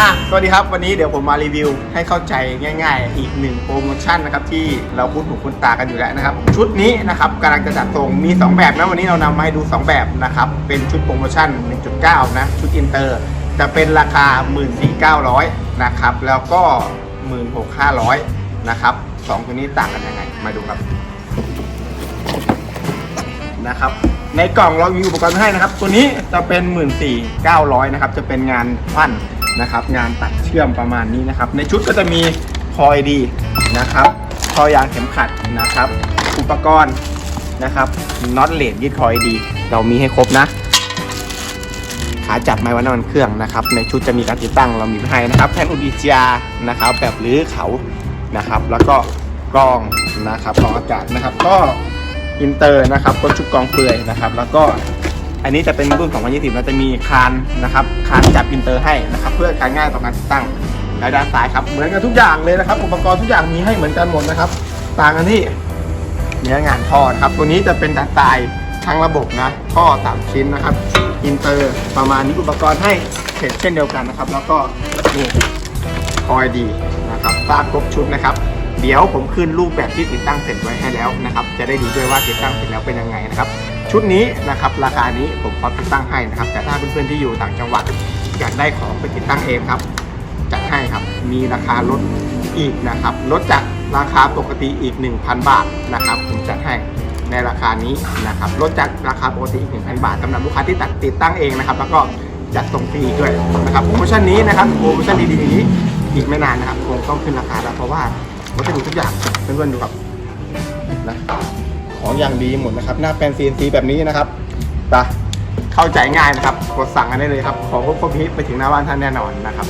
อะสวัสดีครับวันนี้เดี๋ยวผมมารีวิวให้เข้าใจง่าย ๆ อีกหนึ่งโปรโมชั่นนะครับที่เราคุ้นหูคุ้นตากันอยู่แล้วนะครับ ชุดนี้นะครับกำลังจะจัดส่งมี 2 แบบนะวันนี้เรานำมาให้ดู 2 แบบนะครับเป็นชุดโปรโมชั่น 1.9 นะ ชุดอินเตอร์ จะเป็นราคา 14,900 นะครับ แล้วก็ 16,500 นะครับสองตัวนี้ต่างกันยังไงมาดูครับนะครับในกล่องเรามีอุปกรณ์ให้นะครับ ตัวนี้จะเป็น 14,900 นะครับจะเป็นงานปั้น นะครับ งานตัดเชื่อมประมาณนี้นะครับ ในชุดก็จะมีคอยดีนะครับคอยยางเข็มขัดนะครับ อุปกรณ์นะครับน็อตเลดยืดคอยดี เรามีให้ครบนะ ขาจับไม้วันน้ำมันเครื่องนะครับ ในชุดจะมีการติดตั้งเรามีให้นะครับแผ่นอุดิจานะครับ แบบรื้อเขานะครับ แล้วก็กรองนะครับกรองอากาศนะครับ ก็อินเตอร์นะครับก้นชุดกองเปลือยนะครับ แล้วก็ อันนี้จะเป็นรุ่น 2020เราจะมีคานนะครับคานจับอินเตอร์ให้นะครับเพื่อการง่ายต่อการติดตั้งและด้านซ้ายครับเหมือนกันทุกอย่างเลยนะครับ อุปกรณ์ทุกอย่างมีให้เหมือนกันหมดนะครับ ต่างกันที่เนื้องานท่อนะครับ ตัวนี้จะเป็นตาตายทั้งระบบนะท่อ3ชิ้นนะครับอินเตอร์ประมาณนี้อุปกรณ์ให้เสร็จเช่นเดียวกันนะครับ แล้วก็นี่คอยดีนะครับตาครบชุดนะครับ เดี๋ยวผมขึ้นรูปแบบที่ติดตั้งเสร็จไว้ให้แล้วนะครับ จะได้ดูด้วยว่าติดตั้งเสร็จแล้วเป็นยังไงนะครับ ชุดนี้นะครับราคานี้ผมพร้อมติดตั้งให้นะครับ แต่ถ้าเพื่อนๆที่อยู่ต่างจังหวัดอยากได้ของไปติดตั้งเองครับจัดให้ครับมีราคาลดอีกนะครับลดจากราคาปกติอีก 1,000 บาทนะครับผมจัดให้ในราคานี้นะครับลดจากราคาปกติอีก 1,000 บาทสำหรับลูกค้าที่ตัดติดตั้งเองนะครับ แล้วก็จัดส่งฟรีด้วยนะครับโปรโมชั่นนี้นะครับโปรโมชั่นดีๆนี้อีกไม่นานนะครับคงต้องขึ้นราคาแล้วเพราะว่าวัสดุทุกอย่างเพื่อนๆดูครับนะ ของอย่างดีหมดนะครับ หน้าแปลน CNC แบบนี้นะครับไปเข้าใจง่ายนะครับ กดสั่งกันได้เลยครับ ของครบครบฮิตไปถึงหน้าบ้านท่านแน่นอนนะครับ